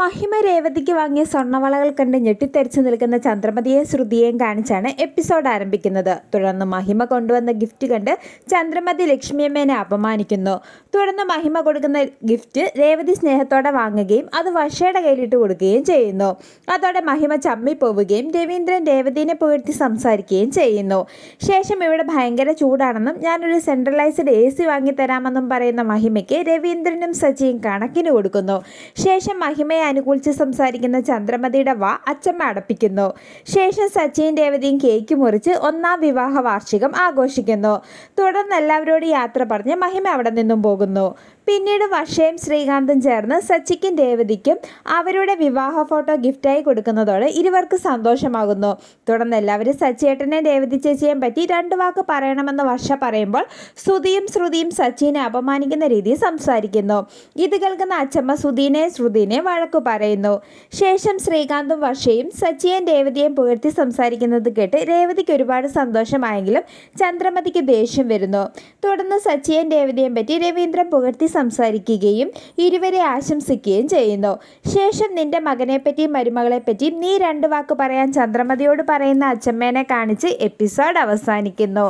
മഹിമ രേവതിക്ക് വാങ്ങിയ സ്വർണവളകൾ കണ്ട് ഞെട്ടിത്തെറിച്ചു നിൽക്കുന്ന ചന്ദ്രമതിയെ ശ്രുതിയെയും കാണിച്ചാണ് എപ്പിസോഡ് ആരംഭിക്കുന്നത്. തുടർന്ന് മഹിമ കൊണ്ടുവന്ന ഗിഫ്റ്റ് കണ്ട് ചന്ദ്രമതി ലക്ഷ്മിയമ്മേനെ അപമാനിക്കുന്നു. തുടർന്ന് മഹിമ കൊടുക്കുന്ന ഗിഫ്റ്റ് രേവതി സ്നേഹത്തോടെ വാങ്ങുകയും അത് വർഷയുടെ കയ്യിലിട്ട് കൊടുക്കുകയും ചെയ്യുന്നു. അതോടെ മഹിമ ചമ്മിപ്പോവുകയും രവീന്ദ്രൻ രേവതിനെ പുകഴ്ത്തി സംസാരിക്കുകയും ചെയ്യുന്നു. ശേഷം ഇവിടെ ഭയങ്കര ചൂടാണെന്നും ഞാനൊരു സെൻട്രലൈസ്ഡ് എ സി വാങ്ങിത്തരാമെന്നും പറയുന്ന മഹിമയ്ക്ക് രവീന്ദ്രനും സജിയും കണക്കിന് കൊടുക്കുന്നു. ശേഷം മഹിമയെ അനുകൂലിച്ച് സംസാരിക്കുന്ന ചന്ദ്രമതിയുടെ വാ അച്ചമ്മ അടപ്പിക്കുന്നു. ശേഷം സച്ചിൻ രേവതിയും കേക്ക് മുറിച്ച് ഒന്നാം വിവാഹ വാർഷികം ആഘോഷിക്കുന്നു. തുടർന്ന് എല്ലാവരോടും യാത്ര പറഞ്ഞ് മഹിമ അവിടെ നിന്നും പോകുന്നു. പിന്നീട് വർഷയും ശ്രീകാന്തും ചേർന്ന് സച്ചിക്കും രേവതിക്കും അവരുടെ വിവാഹ ഫോട്ടോ ഗിഫ്റ്റായി കൊടുക്കുന്നതോടെ ഇരുവർക്ക് സന്തോഷമാകുന്നു. തുടർന്ന് എല്ലാവരും സച്ചിയേട്ടനെ രേവതി ചേച്ചിയെ പറ്റി രണ്ട് വാക്ക് പറയണമെന്ന് വർഷ പറയുമ്പോൾ ശ്രുതിയും ശ്രുതിയും സച്ചിനെ അപമാനിക്കുന്ന രീതിയിൽ സംസാരിക്കുന്നു. ഇത് കേൾക്കുന്ന അച്ചമ്മ ശ്രുതിനെ ശ്രുതിനെ വഴക്കു പറയുന്നു. ശേഷം ശ്രീകാന്തും വർഷയും സച്ചിയെയും രേവതിയെയും പുകഴ്ത്തി സംസാരിക്കുന്നത് കേട്ട് രേവതിക്ക് ഒരുപാട് സന്തോഷമായെങ്കിലും ചന്ദ്രമതിക്ക് ദേഷ്യം വരുന്നു. തുടർന്ന് സച്ചിയെയും രേവതിയെയും പറ്റി രവീന്ദ്രൻ പുകഴ്ത്തി സംസാരിക്കുകയും ഇരുവരെ ആശംസിക്കുകയും ചെയ്യുന്നു. ശേഷം നിന്റെ മകനെപ്പറ്റിയും മരുമകളെപ്പറ്റിയും നീ രണ്ട് വാക്ക് പറയാൻ ചന്ദ്രമതിയോട് പറയുന്ന അച്ഛമ്മേനെ കാണിച്ച് എപ്പിസോഡ് അവസാനിക്കുന്നു.